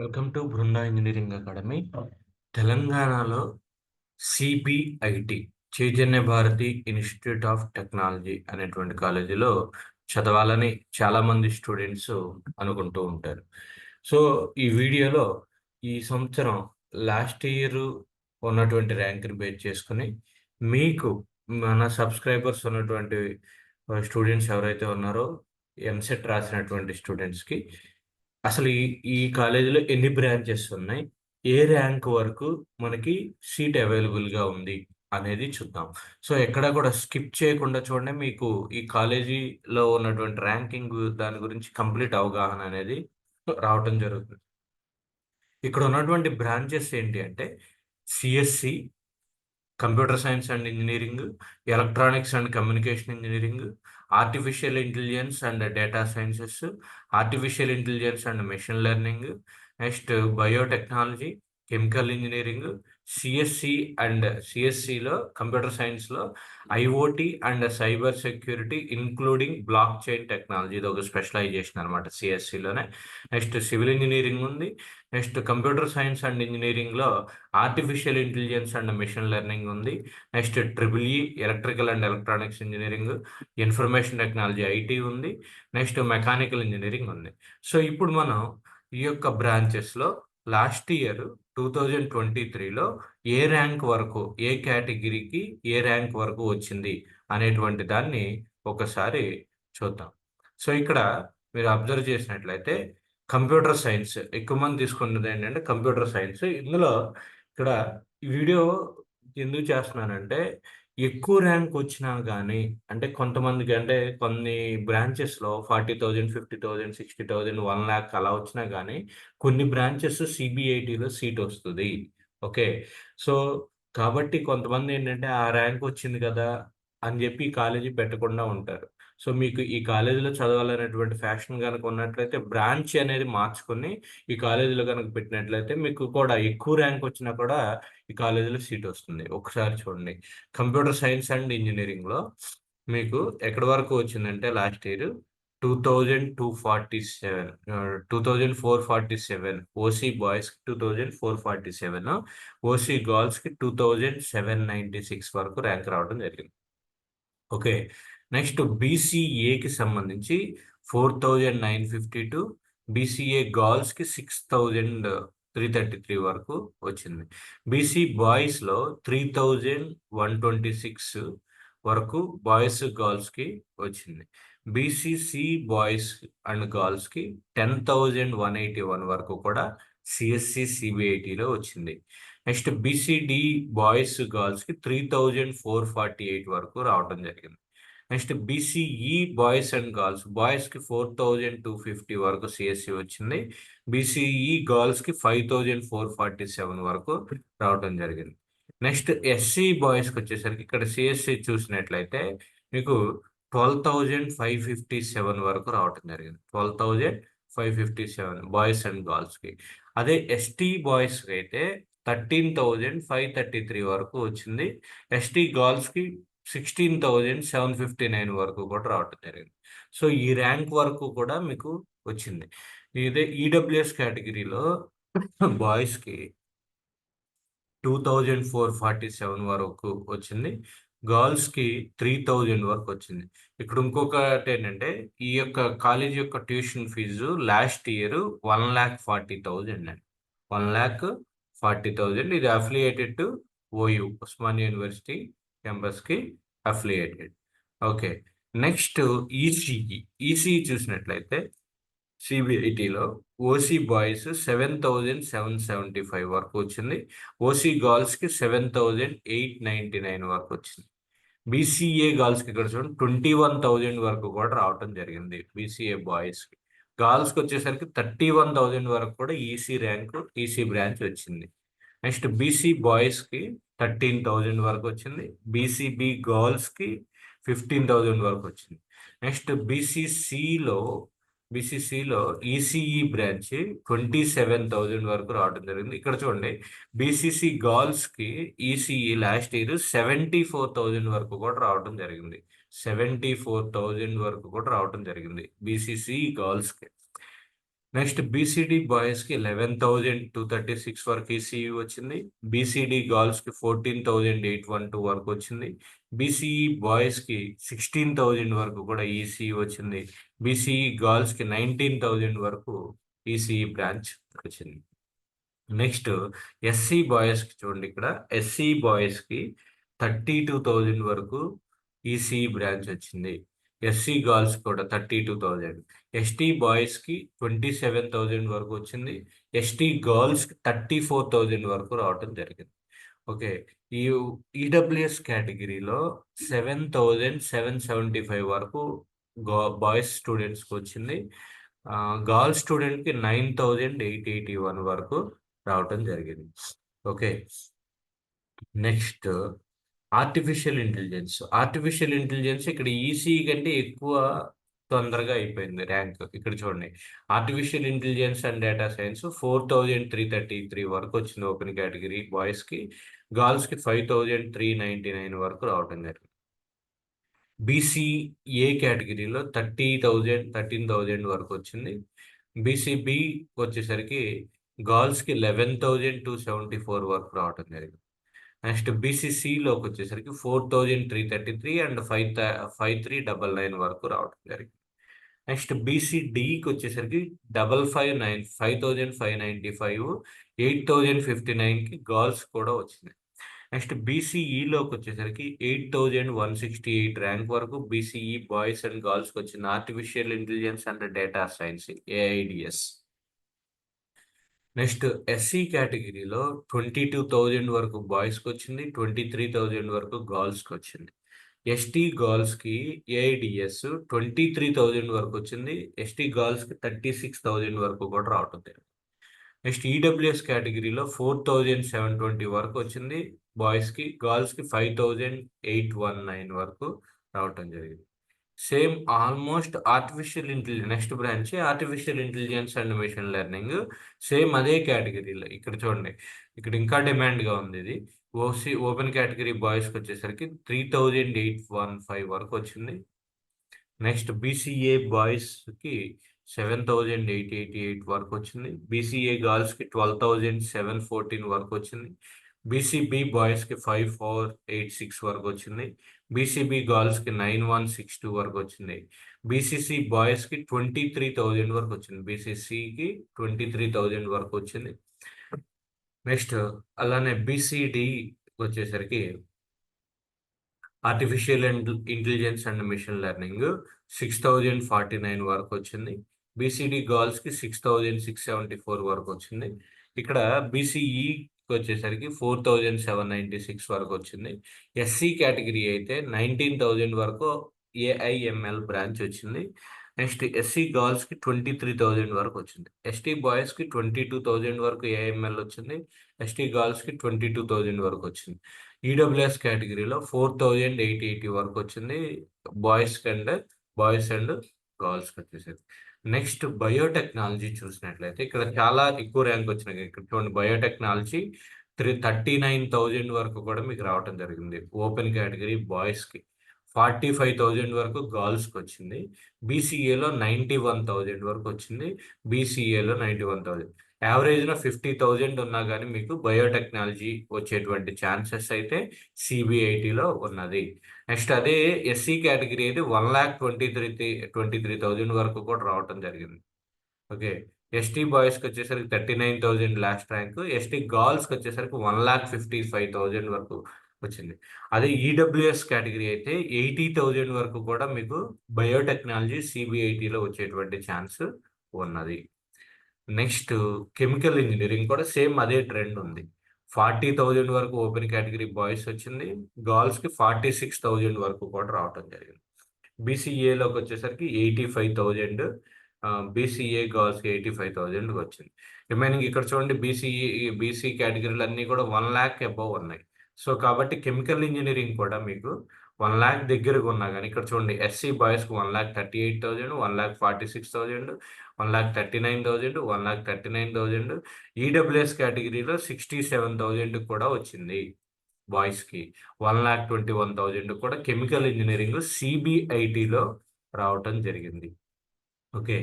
Welcome to Brinda engineering academy తెలంగాణలో CBIT Chaitanya Bharathi institute of technology అనేటువంటి కాలేజీలో చదవాలని చాలామంది స్టూడెంట్స్ అనుకుంటూ ఉంటారు సో ఈ వీడియోలో ఈ సంవత్సరం లాస్ట్ ఇయర్ ఉన్నటువంటి ర్యాంక్ని బేస్ చేసుకుని మీకు మన సబ్స్క్రైబర్స్ ఉన్నటువంటి స్టూడెంట్స్ ఎవరైతే ఉన్నారో ఎంసెట్ రాసినటువంటి స్టూడెంట్స్కి అసలు ఈ ఈ కాలేజీలో ఎన్ని బ్రాంచెస్ ఉన్నాయి ఏ ర్యాంక్ వరకు మనకి సీట్ అవైలబుల్గా ఉంది అనేది చూద్దాం సో ఎక్కడ కూడా స్కిప్ చేయకుండా చూడండి మీకు ఈ కాలేజీలో ఉన్నటువంటి ర్యాంకింగ్ దాని గురించి కంప్లీట్ అవగాహన అనేది రావటం జరుగుతుంది ఇక్కడ ఉన్నటువంటి బ్రాంచెస్ ఏంటి అంటే CSC computer science and engineering, electronics and communication engineering, artificial intelligence and data sciences, artificial intelligence and machine learning, next biotechnology, chemical engineering, CSC and సిఎస్సిలో computer సైన్స్లో IOT and cyber security including blockchain technology ఇది ఒక specialisation అనమాట సిఎస్సిలోనే next civil engineering ఉంది next computer science and ఇంజనీరింగ్లో artificial intelligence and machine learning ఉంది next triple E electrical and electronics engineering information technology IT ఉంది next mechanical engineering ఉంది so ఇప్పుడు మనం ఈ యొక్క బ్రాంచెస్లో last year two thousand twenty త్రీలో ఏ ర్యాంక్ వరకు ఏ కేటగిరీకి ఏ ర్యాంక్ వరకు వచ్చింది అనేటువంటి దాన్ని ఒకసారి చూద్దాం సో ఇక్కడ మీరు అబ్జర్వ్ చేసినట్లయితే కంప్యూటర్ సైన్స్ ఎక్కువ మంది తీసుకున్నది ఏంటంటే కంప్యూటర్ సైన్స్ ఇందులో ఇక్కడ వీడియో ఎందుకు చేస్తున్నానంటే ఎక్కువ ర్యాంక్ వచ్చినా గానీ అంటే కొంతమందికి అంటే కొన్ని బ్రాంచెస్‌లో సిక్స్టీ థౌజండ్ వన్ ల్యాక్ అలా వచ్చినా గానీ, కొన్ని బ్రాంచెస్ సిబిఐటీలో సీట్ వస్తుంది ఓకే. సో, కాబట్టి కొంతమంది ఏంటంటే ఆ ర్యాంక్ వచ్చింది కదా! అని చెప్పి కాలేజీ పెట్టకుండా ఉంటారు. సో మీకు ఈ కాలేజీలో చదవాలనేటువంటి ఫ్యాషన్ కనుక ఉన్నట్లయితే బ్రాంచ్ అనేది మార్చుకొని ఈ కాలేజీలో కనుక పెట్టినట్లయితే మీకు కూడా ఎక్కువ ర్యాంక్ వచ్చినా కూడా ఈ కాలేజీలో సీట్ వస్తుంది ఒకసారి చూడండి కంప్యూటర్ సైన్స్ అండ్ ఇంజనీరింగ్లో మీకు ఎక్కడి వరకు వచ్చిందంటే last year two thousand two forty seven two thousand four forty seven OC బాయ్స్కి two thousand four forty seven OC గర్ల్స్కి two thousand seven ninety six వరకు ర్యాంక్ రావడం జరిగింది ఓకే నెక్స్ట్ బీసీఏకి సంబంధించి four thousand nine fifty two BCA గర్ల్స్కి six thousand three thirty three వరకు వచ్చింది BC బాయ్స్లో three thousand one twenty six వరకు బాయ్స్ గర్ల్స్కి వచ్చింది బీసీసీ బాయ్స్ అండ్ గర్ల్స్కి ten thousand one eighty one వరకు కూడా సిఎస్సి సిబిఐటిలో వచ్చింది నెక్స్ట్ బీసీడి బాయ్స్ గర్ల్స్కి three thousand four forty eight వరకు రావడం జరిగింది next BCE boys and girls బాయ్స్కి ఫోర్ థౌజండ్ టూ ఫిఫ్టీ వరకు సిఎస్సి వచ్చింది బీసీఈ గర్ల్స్కి five thousand four forty seven వరకు రావడం జరిగింది నెక్స్ట్ ఎస్సీ బాయ్స్కి వచ్చేసరికి ఇక్కడ సిఎస్సి చూసినట్లయితే మీకు twelve thousand five fifty seven వరకు రావటం జరిగింది twelve thousand five fifty seven boys and గర్ల్స్కి అదే ఎస్టీ బాయ్స్కి అయితే thirteen thousand five thirty three వరకు వచ్చింది ఎస్టీ గర్ల్స్కి sixteen thousand seven fifty nine వరకు కూడా రావటం జరిగింది సో ఈ ర్యాంక్ వరకు కూడా మీకు వచ్చింది ఇదే ఈడబ్ల్యూఎస్ e కేటగిరీలో బాయ్స్కి two thousand four forty seven వరకు వచ్చింది గర్ల్స్కి త్రీ థౌజండ్ వరకు వచ్చింది ఇక్కడ ఇంకొకటి ఏంటంటే ఈ యొక్క కాలేజ్ యొక్క tuition fee last year one lakh forty thousand అండి వన్ ల్యాక్ ఫార్టీ థౌజండ్ ఇది affiliated to OU Osmania university క్యాంపస్కి affiliated okay next ECE ECE చూసినట్లయితే సిబిఐటీలో OC boys seven thousand seven seventy five వరకు వచ్చింది ఓసీ గర్ల్స్కి seven thousand eight ninety nine వరకు వచ్చింది BCA గర్ల్స్కి ఇక్కడ చూడండి ట్వంటీ వన్ థౌజండ్ వరకు కూడా రావటం జరిగింది బీసీఏ బాయ్స్కి గర్ల్స్కి వచ్చేసరికి థర్టీ వన్ థౌజండ్ వరకు కూడా ఈసీ ర్యాంకు ఈసీ బ్రాంచ్ వచ్చింది నెక్స్ట్ బీసీ బాయ్స్కి థర్టీన్ థౌజండ్ వరకు వచ్చింది బీసీబీ గర్ల్స్కి ఫిఫ్టీన్ థౌజండ్ వరకు వచ్చింది నెక్స్ట్ బీసీసీలో బీసీసీలో ECE branch twenty seven thousand వరకు రావడం జరిగింది ఇక్కడ చూడండి బీసీసీ గర్ల్స్కి ECE last year seventy four thousand వరకు కూడా రావడం జరిగింది సెవెంటీ ఫోర్ థౌజండ్ వరకు కూడా రావడం జరిగింది బీసీసీ గర్ల్స్కి నెక్స్ట్ బీసీడీ బాయ్స్కి eleven thousand two thirty six వరకు ఈసీఈ e వచ్చింది బీసీడీ గర్ల్స్కి fourteen thousand eight one two వరకు వచ్చింది బీసీఈ బాయ్స్కి సిక్స్టీన్ థౌజండ్ వరకు కూడా ఈసీఈ e వచ్చింది బీసీఈ గర్ల్స్కి నైన్టీన్ థౌజండ్ వరకు ఈసీఈ e బ్రాంచ్ వచ్చింది నెక్స్ట్ ఎస్సీ బాయ్స్కి చూడండి ఇక్కడ ఎస్సీ బాయ్స్కి థర్టీ టూ థౌజండ్ వరకు ఈసీఈ బ్రాంచ్ వచ్చింది ఎస్సీ గర్ల్స్ కూడా థర్టీ టూ థౌజండ్ ఎస్టీ బాయ్స్కి ట్వంటీ సెవెన్ థౌజండ్ వరకు వచ్చింది ఎస్టీ గర్ల్స్కి థర్టీ ఫోర్ థౌజండ్ వరకు రావటం జరిగింది ఓకే ఈ ఈడబ్ల్యూఎస్ కేటగిరీలో seven thousand seven seventy five వరకు బాయ్స్ స్టూడెంట్స్కి వచ్చింది గర్ల్స్ స్టూడెంట్కి nine thousand eight eighty one వరకు రావటం జరిగింది okay next artificial intelligence artificial intelligence ఇక్కడ ఈసీ e కంటే ఎక్కువ తొందరగా అయిపోయింది ర్యాంక్ ఇక్కడ చూడండి artificial intelligence and data science four thousand three thirty three వరకు వచ్చింది ఓపెన్ కేటగిరీ బాయ్స్కి గర్ల్స్కి five thousand three ninety nine వరకు రావడం జరిగింది బీసీఏ కేటగిరీలో థర్టీ థౌజండ్ థర్టీన్ థౌజండ్ వరకు వచ్చింది బీసీబీ వచ్చేసరికి గర్ల్స్కి eleven thousand two seventy four వరకు రావడం జరిగింది నెక్స్ట్ బీసీసీలోకి వచ్చేసరికి four thousand three thirty three and five the five three double nine వరకు రావడం జరిగింది నెక్స్ట్ బీసీడీకి వచ్చేసరికి double five nine five thousand five ninety five eight thousand fifty నైన్కి గర్ల్స్ కూడా వచ్చింది నెక్స్ట్ బీసీఈలోకి వచ్చేసరికి eight thousand one sixty eight rank వరకు బీసీఈ బాయ్స్ అండ్ గర్ల్స్కి వచ్చింది artificial intelligence and data science AIDS next SC కేటగిరీలో ట్వంటీ టూ థౌజండ్ వరకు బాయ్స్కి వచ్చింది ట్వంటీ త్రీ థౌజండ్ వరకు గర్ల్స్కి వచ్చింది ఎస్టీ గర్ల్స్కి ఏఐడిఎస్ ట్వంటీ త్రీ థౌజండ్ వరకు వచ్చింది ఎస్టీ గర్ల్స్కి థర్టీ సిక్స్ థౌజండ్ వరకు కూడా రావటం జరిగింది నెక్స్ట్ ఈడబ్ల్యూఎస్ కేటగిరీలో ఫోర్ థౌజండ్ సెవెన్ ట్వంటీ వరకు వచ్చింది బాయ్స్కి గర్ల్స్కి five thousand eight one nine వరకు రావటం జరిగింది same almost artificial intelligence next branch artificial intelligence and machine learning same అదే కేటగిరీలో ఇక్కడ చూడండి ఇక్కడ ఇంకా డిమాండ్గా ఉంది ఇది ఓసి ఓపెన్ కేటగిరీ బాయ్స్కి వచ్చేసరికి three thousand eight one five వరకు వచ్చింది నెక్స్ట్ బీసీఏ బాయ్స్కి seven thousand eight eighty eight వరకు వచ్చింది బీసీఏ గర్ల్స్కి ట్వెల్వ్ థౌజండ్ సెవెన్ ఫోర్టీన్ వరకు వచ్చింది బీసీబీ బాయ్స్కి ఫైవ్ ఫోర్ ఎయిట్ సిక్స్ వరకు వచ్చింది బీసీబీ గర్ల్స్కి నైన్ వన్ సిక్స్ టూ వరకు వచ్చింది బీసీసీ బాయ్స్కి ట్వంటీ త్రీ థౌజండ్ వరకు వచ్చింది బీసీసీకి ట్వంటీ త్రీ థౌజండ్ వరకు వచ్చింది నెక్స్ట్ అలానే బీసీడీ వచ్చేసరికి artificial intelligence and machine learning six thousand forty nine వరకు వచ్చింది బీసీడీ గర్ల్స్కి six thousand six seventy four వరకు వచ్చింది ఇక్కడ బీసీఈ వచ్చేసరికి four thousand seven ninety six వరకు వచ్చింది ఎస్సీ కేటగిరీ అయితే నైన్టీన్ థౌజండ్ వరకు ఏఐఎంఎల్ బ్రాంచ్ వచ్చింది నెక్స్ట్ ఎస్సీ గర్ల్స్కి ట్వంటీ త్రీ థౌజండ్ వరకు వచ్చింది ఎస్టీ బాయ్స్కి ట్వంటీ టూ థౌజండ్ వరకు ఏఐఎంఎల్ వచ్చింది ఎస్టీ గర్ల్స్కి ట్వంటీ టూ థౌజండ్ వరకు వచ్చింది ఈడబ్ల్యూఎస్ e కేటగిరీలో ఫోర్ థౌజండ్ ఎయిటీ ఎయిటీ వరకు వచ్చింది బాయ్స్ అండ్ బాయ్స్ అండ్ గర్ల్స్కి వచ్చేసరికి నెక్స్ట్ బయోటెక్నాలజీ చూసినట్లయితే ఇక్కడ చాలా ఎక్కువ ర్యాంక్ వచ్చినాయి ఇక్కడ చూడండి biotechnology three thirty nine thousand వరకు కూడా మీకు రావటం జరిగింది ఓపెన్ కేటగిరీ బాయ్స్కి ఫార్టీ ఫైవ్ థౌజండ్ వరకు గర్ల్స్కి వచ్చింది బీసీఏలో నైంటీ వన్ థౌజండ్ వరకు వచ్చింది బీసీఏలో నైంటీ వన్ థౌజండ్ యావరేజ్లో ఫిఫ్టీ థౌజండ్ ఉన్నా కానీ మీకు బయోటెక్నాలజీ వచ్చేటువంటి ఛాన్సెస్ అయితే సిబిఐటిలో ఉన్నది నెక్స్ట్ అదే ఎస్సీ కేటగిరీ e అయితే one lakh twenty three twenty three thousand వరకు కూడా రావటం జరిగింది ఓకే ఎస్టీ బాయ్స్కి వచ్చేసరికి thirty nine thousand last rank ST గర్ల్స్కి వచ్చేసరికి one lakh fifty five thousand వరకు వచ్చింది అదే ఈడబ్ల్యూఎస్ e కేటగిరీ అయితే ఎయిటీ థౌజండ్ వరకు కూడా మీకు బయోటెక్నాలజీ సిబిఐటిలో వచ్చేటువంటి ఛాన్స్ ఉన్నది నెక్స్ట్ కెమికల్ ఇంజనీరింగ్ కూడా సేమ్ అదే ట్రెండ్ ఉంది ఫార్టీ థౌజండ్ వరకు ఓపెన్ కేటగిరీ బాయ్స్ వచ్చింది గర్ల్స్కి ఫార్టీ సిక్స్ థౌజండ్ వరకు కూడా రావటం జరిగింది బీసీఏలోకి వచ్చేసరికి ఎయిటీ ఫైవ్ థౌజండ్ బీసీఏ గర్ల్స్కి ఎయిటీ ఫైవ్ థౌజండ్కి వచ్చింది రిమైనింగ్ ఇక్కడ చూడండి బీసీఈ బీసీ కేటగిరీలు అన్నీ కూడా వన్ ల్యాక్ అబవ్ ఉన్నాయి సో కాబట్టి కెమికల్ ఇంజనీరింగ్ కూడా మీకు వన్ ల్యాక్ దగ్గరకు ఉన్నా కానీ ఇక్కడ చూడండి ఎస్సీ బాయ్స్కి one lakh thirty eight thousand one lakh forty six thousand one lakh thirty nine thousand one lakh thirty nine thousand EWS e కేటగిరీలో సిక్స్టీ సెవెన్ థౌజండ్ కూడా వచ్చింది బాయ్స్కి one lakh twenty one thousand కూడా chemical engineering సిబిఐటిలో రావటం జరిగింది okay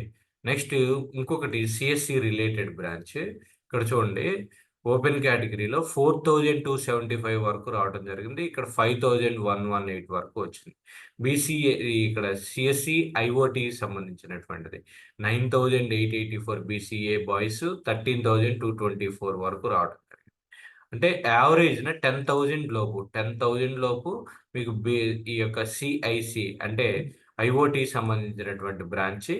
next ఇంకొకటి CSC related branch ఇక్కడ చూడండి ఓపెన్ కేటగిరీలో four thousand two seventy five వరకు రావడం జరిగింది ఇక్కడ five thousand one one eight వరకు వచ్చింది బీసీఏ ఇక్కడ సిఎస్సి ఐఓటి సంబంధించినటువంటిది nine thousand eight eighty four BCA boys thirteen thousand two twenty four వరకు రావడం అంటే యావరేజ్న టెన్ థౌజండ్ లోపు టెన్ థౌజండ్ లోపు మీకు బి ఈ యొక్క సిఐసి అంటే ఐఓటి సంబంధించినటువంటి బ్రాంచ్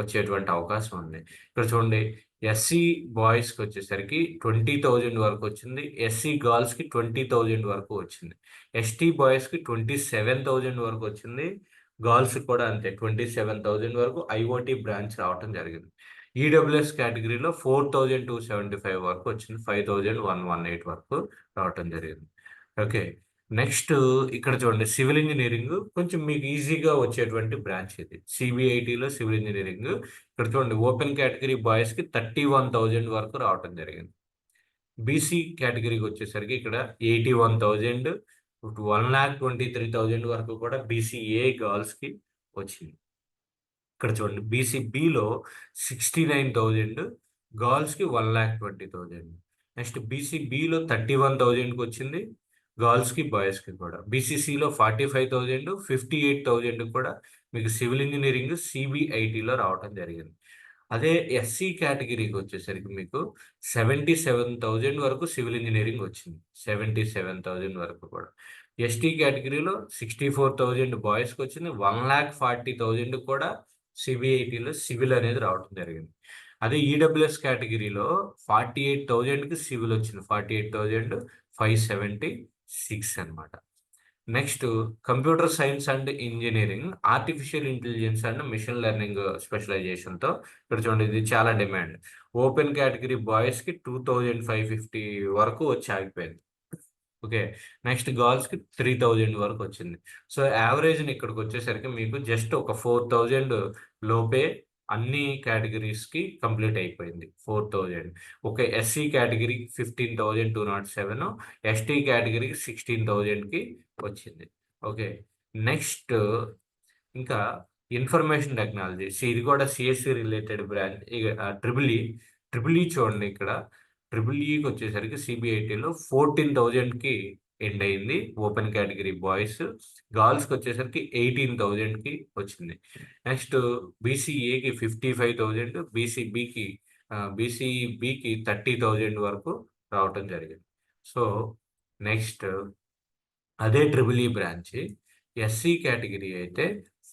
వచ్చేటువంటి అవకాశం ఉంది ఇక్కడ చూడండి ఎస్సీ బాయ్స్కి వచ్చేసరికి ట్వంటీ థౌజండ్ వరకు వచ్చింది ఎస్సీ గర్ల్స్కి ట్వంటీ థౌజండ్ వరకు వచ్చింది ఎస్టీ బాయ్స్కి ట్వంటీ సెవెన్ థౌజండ్ వరకు వచ్చింది గర్ల్స్ కూడా అంతే ట్వంటీ సెవెన్ థౌజండ్ వరకు ఐఓటీ బ్రాంచ్ రావటం జరిగింది ఈడబ్ల్యూఎస్ కేటగిరీలో four thousand two seventy five వరకు వచ్చింది five thousand one one eight వరకు రావటం జరిగింది ఓకే నెక్స్ట్ ఇక్కడ చూడండి సివిల్ ఇంజనీరింగ్ కొంచెం మీకు ఈజీగా వచ్చేటువంటి బ్రాంచ్ ఇది సిబిఐటిలో సివిల్ ఇంజనీరింగ్ ఇక్కడ చూడండి ఓపెన్ కేటగిరీ బాయ్స్కి థర్టీ వన్ థౌజండ్ వరకు రావటం జరిగింది బీసీ కేటగిరీకి వచ్చేసరికి ఇక్కడ eighty one thousand one lakh twenty three thousand వరకు కూడా బీసీఏ గర్ల్స్కి వచ్చింది ఇక్కడ చూడండి బీసీ బిలో సిక్స్టీ నైన్ థౌజండ్ గర్ల్స్కి one lakh twenty thousand next BC below thirty one థౌజండ్కి వచ్చింది గర్ల్స్కి బాయ్స్కి కూడా బీసీసీలో forty five thousand fifty eight thousand కూడా మీకు సివిల్ ఇంజనీరింగ్ సిబిఐటిలో రావడం జరిగింది అదే ఎస్సీ కేటగిరీకి వచ్చేసరికి మీకు సెవెంటీ సెవెన్ థౌజండ్ వరకు సివిల్ ఇంజనీరింగ్ వచ్చింది సెవెంటీ సెవెన్ థౌజండ్ వరకు కూడా ఎస్టీ కేటగిరీలో సిక్స్టీ ఫోర్ థౌజండ్ బాయ్స్కి వచ్చింది వన్ ల్యాక్ ఫార్టీ థౌజండ్ కూడా సిబిఐటీలో సివిల్ అనేది రావడం జరిగింది అదే ఈడబ్ల్యూఎస్ కేటగిరీలో ఫార్టీ ఎయిట్ థౌజండ్కి సివిల్ వచ్చింది forty eight thousand five seventy six అనమాట next computer science and engineering artificial intelligence and machine learning స్పెషలైజేషన్తో ఇక్కడ చూడండి ఇది చాలా డిమాండ్ ఓపెన్ కేటగిరీ బాయ్స్కి టూ థౌజండ్ ఫైవ్ ఫిఫ్టీ వరకు వచ్చి ఆగిపోయింది ఓకే నెక్స్ట్ గర్ల్స్కి త్రీ థౌజండ్ వరకు వచ్చింది సో యావరేజ్ని ఇక్కడికి వచ్చేసరికి మీకు జస్ట్ ఒక ఫోర్ థౌజండ్ లోపే అన్ని కేటగిరీస్కి కంప్లీట్ అయిపోయింది four thousand okay SC category fifteen thousand two naught seven ST category sixteen థౌజండ్కి వచ్చింది ఓకే నెక్స్ట్ ఇంకా ఇన్ఫర్మేషన్ టెక్నాలజీ ఇది కూడా CSC related branch triple E triple E చూడండి ఇక్కడ ట్రిపుల్ ఈకి వచ్చేసరికి సిబిఐటీలో ఫోర్టీన్ థౌజండ్కి ఎండ్ అయింది ఓపెన్ కేటగిరీ బాయ్స్ గర్ల్స్కి వచ్చేసరికి ఎయిటీన్ థౌజండ్కి వచ్చింది నెక్స్ట్ బీసీఏకి fifty five thousand బీసీబీకి బీసీబీకి thirty thousand వరకు రావటం జరిగింది సో నెక్స్ట్ అదే triple E branch SC category అయితే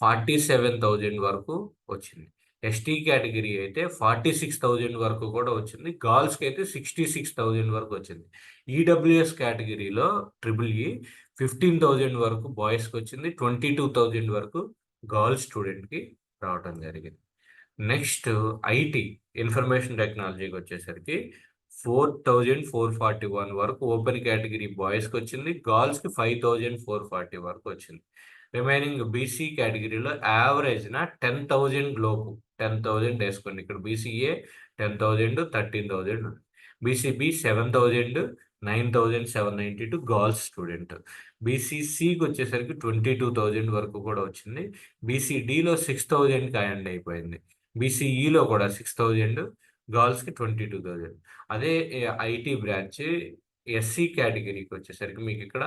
ఫార్టీ సెవెన్ థౌజండ్ వరకు వచ్చింది ఎస్టీ కేటగిరీ అయితే ఫార్టీ సిక్స్ థౌజండ్ వరకు కూడా వచ్చింది గర్ల్స్కి అయితే సిక్స్టీ సిక్స్ థౌజండ్ వరకు వచ్చింది ఈడబ్ల్యూఎస్ e కేటగిరీలో triple E e fifteen thousand వరకు బాయ్స్కి వచ్చింది ట్వంటీ టూ థౌజండ్ వరకు గర్ల్స్ స్టూడెంట్కి రావటం జరిగింది నెక్స్ట్ ఐటీ ఇన్ఫర్మేషన్ టెక్నాలజీకి వచ్చేసరికి four thousand four forty one వరకు ఓపెన్ కేటగిరీ బాయ్స్కి వచ్చింది గర్ల్స్కి ఫైవ్ థౌజండ్ ఫోర్ ఫార్టీ వరకు వచ్చింది రిమైనింగ్ బీసీ కేటగిరీలో యావరేజ్న టెన్ థౌజండ్ లోపు టెన్ థౌజండ్ వేసుకోండి ఇక్కడ BCA ten thousand thirteen thousand BCB seven thousand nine thousand seven ninety two girls student బీసీసీకి వచ్చేసరికి ట్వంటీ టూ థౌజండ్ వరకు కూడా వచ్చింది బీసీడీలో సిక్స్ థౌజండ్కి అయండ్ అయిపోయింది బీసీఈలో కూడా సిక్స్ థౌజండ్ గర్ల్స్కి ట్వంటీ టూ థౌజండ్ అదే ఐటీ బ్రాంచ్ ఎస్సీ కేటగిరీకి వచ్చేసరికి మీకు ఇక్కడ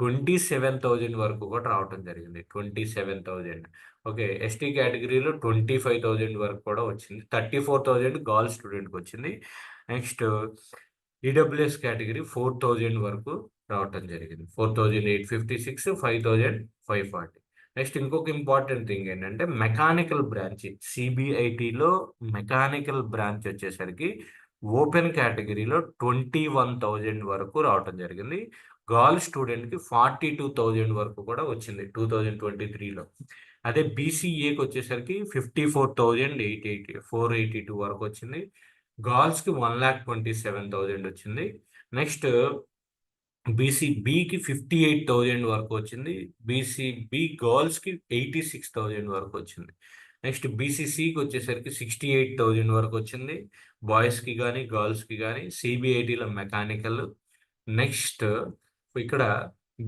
ట్వంటీ సెవెన్ థౌజండ్ వరకు కూడా రావటం జరిగింది twenty seven thousand okay ST కేటగిరీలో ట్వంటీ ఫైవ్ థౌజండ్ వరకు కూడా వచ్చింది థర్టీ ఫోర్ థౌజండ్ గర్ల్ స్టూడెంట్కి వచ్చింది next EWS e category four thousand వరకు రావటం జరిగింది four thousand eight fifty six five thousand five forty next ఇంకొక ఇంపార్టెంట్ థింగ్ ఏంటంటే మెకానికల్ బ్రాంచ్ సిబిఐటిలో మెకానికల్ బ్రాంచ్ వచ్చేసరికి ఓపెన్ కేటగిరీలో ట్వంటీ వన్ థౌజండ్ వరకు రావటం జరిగింది గర్ల్ స్టూడెంట్కి ఫార్టీ టూ థౌజండ్ వరకు కూడా వచ్చింది టూ థౌజండ్ ట్వంటీ త్రీలో అదే బీసీఏకి వచ్చేసరికి fifty four thousand eight eighty four eighty two వరకు వచ్చింది గర్ల్స్కి one lakh twenty seven thousand వచ్చింది నెక్స్ట్ బీసీ బీకి ఫిఫ్టీ ఎయిట్ థౌజండ్ వరకు వచ్చింది బీసీ బీ గర్ల్స్కి ఎయిటీ సిక్స్ థౌజండ్ వరకు వచ్చింది నెక్స్ట్ బీసీసీకి వచ్చేసరికి సిక్స్టీ ఎయిట్ థౌజండ్ వరకు వచ్చింది బాయ్స్కి కానీ గర్ల్స్కి కానీ సిబిఐటీలో మెకానికల్ నెక్స్ట్ ఇక్కడ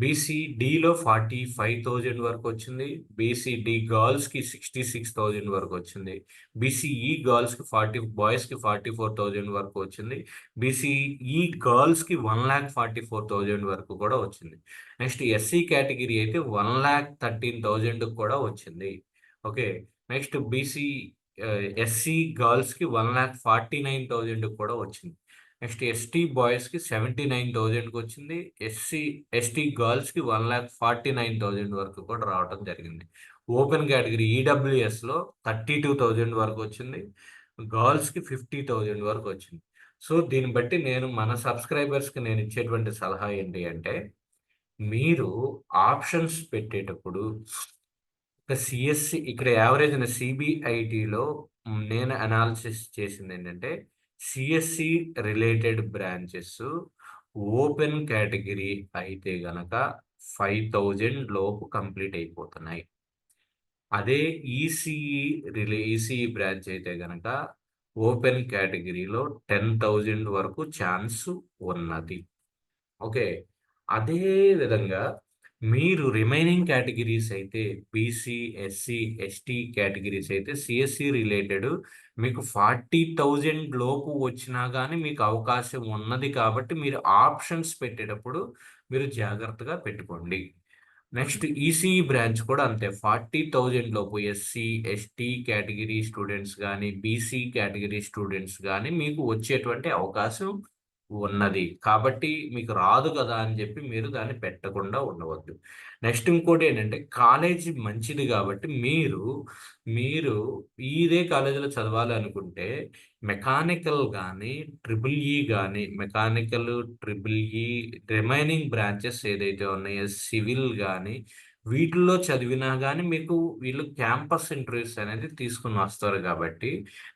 బీసీ డిలో ఫార్టీ ఫైవ్ థౌజండ్ వరకు వచ్చింది బీసీ డి గర్ల్స్కి సిక్స్టీ సిక్స్ థౌజండ్ వరకు వచ్చింది బీసీఈ గర్ల్స్కి ఫార్టీ బాయ్స్కి ఫార్టీ ఫోర్ థౌజండ్ వరకు వచ్చింది బీసీఈ గర్ల్స్కి one lakh forty four thousand వరకు కూడా వచ్చింది నెక్స్ట్ ఎస్సీ కేటగిరీ అయితే వన్ ల్యాక్ థర్టీన్ థౌజండ్ కూడా వచ్చింది ఓకే నెక్స్ట్ బీసీ ఎస్సీ గర్ల్స్కి one lakh forty nine thousand కూడా వచ్చింది నెక్స్ట్ ఎస్టీ బాయ్స్కి సెవెంటీ నైన్ థౌజండ్కి వచ్చింది ఎస్సీ ఎస్టీ గర్ల్స్కి one lakh forty nine thousand వరకు కూడా రావడం జరిగింది ఓపెన్ కేటగిరీ ఈడబ్ల్యూఎస్లో థర్టీ టూ థౌజండ్ వరకు వచ్చింది గర్ల్స్కి ఫిఫ్టీ థౌజండ్ వరకు వచ్చింది సో దీన్ని బట్టి నేను మన సబ్స్క్రైబర్స్కి నేను ఇచ్చేటువంటి సలహా ఏంటి అంటే మీరు ఆప్షన్స్ పెట్టేటప్పుడు సిఎస్సి ఇక్కడ యావరేజ్ సిబిఐటిలో నేను అనాలిసిస్ చేసింది ఏంటంటే CSE related branches open category అయితే గనక ఫైవ్ థౌజండ్ లోపు కంప్లీట్ అయిపోతున్నాయి అదే ఈసీఈ రిలే ఈసీఈ బ్రాంచ్ అయితే గనక ఓపెన్ కేటగిరీలో టెన్ థౌజండ్ వరకు ఛాన్స్ ఉన్నది ఓకే అదే విధంగా మీరు రిమైనింగ్ కేటగిరీస్ అయితే బీసీ ఎస్సీ ఎస్టీ కేటగిరీస్ అయితే సిఎస్సి రిలేటెడ్ మీకు ఫార్టీ థౌజండ్ లోపు వచ్చినా కానీ మీకు అవకాశం ఉన్నది కాబట్టి మీరు ఆప్షన్స్ పెట్టేటప్పుడు మీరు జాగ్రత్తగా పెట్టుకోండి నెక్స్ట్ ఈసీఈ బ్రాంచ్ కూడా అంతే ఫార్టీ థౌజండ్ లోపు ఎస్సీ ఎస్టీ కేటగిరీ స్టూడెంట్స్ కానీ బీసీ కేటగిరీ స్టూడెంట్స్ కానీ మీకు వచ్చేటువంటి అవకాశం ఉన్నది కాబట్టి మీకు రాదు కదా అని చెప్పి మీరు దాన్ని పెట్టకుండా ఉండవద్దు నెక్స్ట్ ఇంకోటి ఏంటంటే కాలేజీ మంచిది కాబట్టి మీరు మీరు ఇదే కాలేజీలో చదవాలి అనుకుంటే మెకానికల్ కానీ ట్రిపుల్ ఈ కానీ mechanical triple E remaining branches ఏదైతే ఉన్నాయో సివిల్ కానీ వీటిల్లో చదివినా కానీ మీకు వీళ్ళు క్యాంపస్ ఇంటర్వ్యూస్ అనేది తీసుకుని వస్తారు కాబట్టి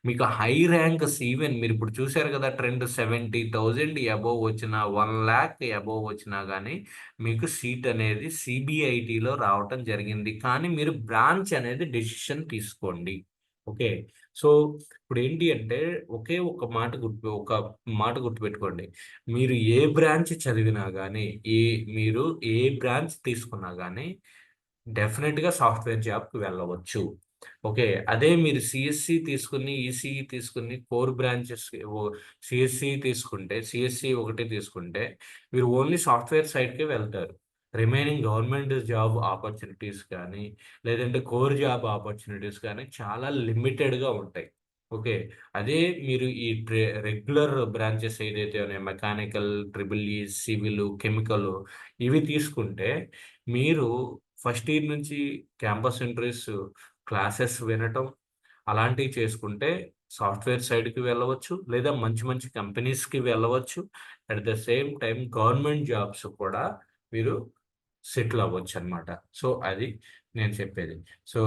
మీకు హై ర్యాంక్స్ ఈవెన్ మీరు ఇప్పుడు చూశారు కదా ట్రెండ్ సెవెంటీ థౌజండ్ అబోవ్ వచ్చిన వన్ ల్యాక్ అబోవ్ వచ్చినా కానీ మీకు సీట్ అనేది సిబిఐటిలో రావటం జరిగింది కానీ మీరు బ్రాంచ్ అనేది డెసిషన్ తీసుకోండి ఓకే సో ఇప్పుడు ఏంటి అంటే ఒకే ఒక మాట గుర్తు ఒక మాట గుర్తుపెట్టుకోండి మీరు ఏ బ్రాంచ్ చదివినా కానీ ఏ మీరు ఏ బ్రాంచ్ తీసుకున్నా కానీ డెఫినెట్గా సాఫ్ట్వేర్ జాబ్కి వెళ్ళవచ్చు ఓకే అదే మీరు సిఎస్సి తీసుకుని ఈసీఈ తీసుకుని కోర్ బ్రాంచెస్ సిఎస్సి తీసుకుంటే సిఎస్సి ఒకటి తీసుకుంటే మీరు ఓన్లీ సాఫ్ట్వేర్ సైడ్కే వెళ్తారు రిమైనింగ్ గవర్నమెంట్ జాబ్ ఆపర్చునిటీస్ కానీ లేదంటే కోర్ జాబ్ ఆపర్చునిటీస్ కానీ చాలా లిమిటెడ్గా ఉంటాయి ఓకే అదే మీరు ఈ రెగ్యులర్ బ్రాంచెస్ ఏదైతే ఉన్నాయో mechanical triple E civil chemical ఇవి తీసుకుంటే మీరు ఫస్ట్ ఇయర్ నుంచి క్యాంపస్ ఇంటర్వ్యూస్ క్లాసెస్ వినటం అలాంటివి చేసుకుంటే సాఫ్ట్వేర్ సైడ్కి వెళ్ళవచ్చు లేదా మంచి మంచి కంపెనీస్కి వెళ్ళవచ్చు at the same time government jobs కూడా మీరు సెటిల్ అవ్వచ్చు అనమాట సో అది నేను చెప్పేది సో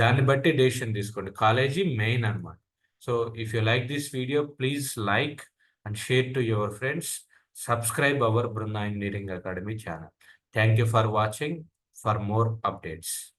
దాన్ని బట్టి డెసిషన్ తీసుకోండి కాలేజీ మెయిన్ అనమాట so if you like this video please like and share to your friends subscribe our Brinda engineering academy channel thank you for watching for more updates.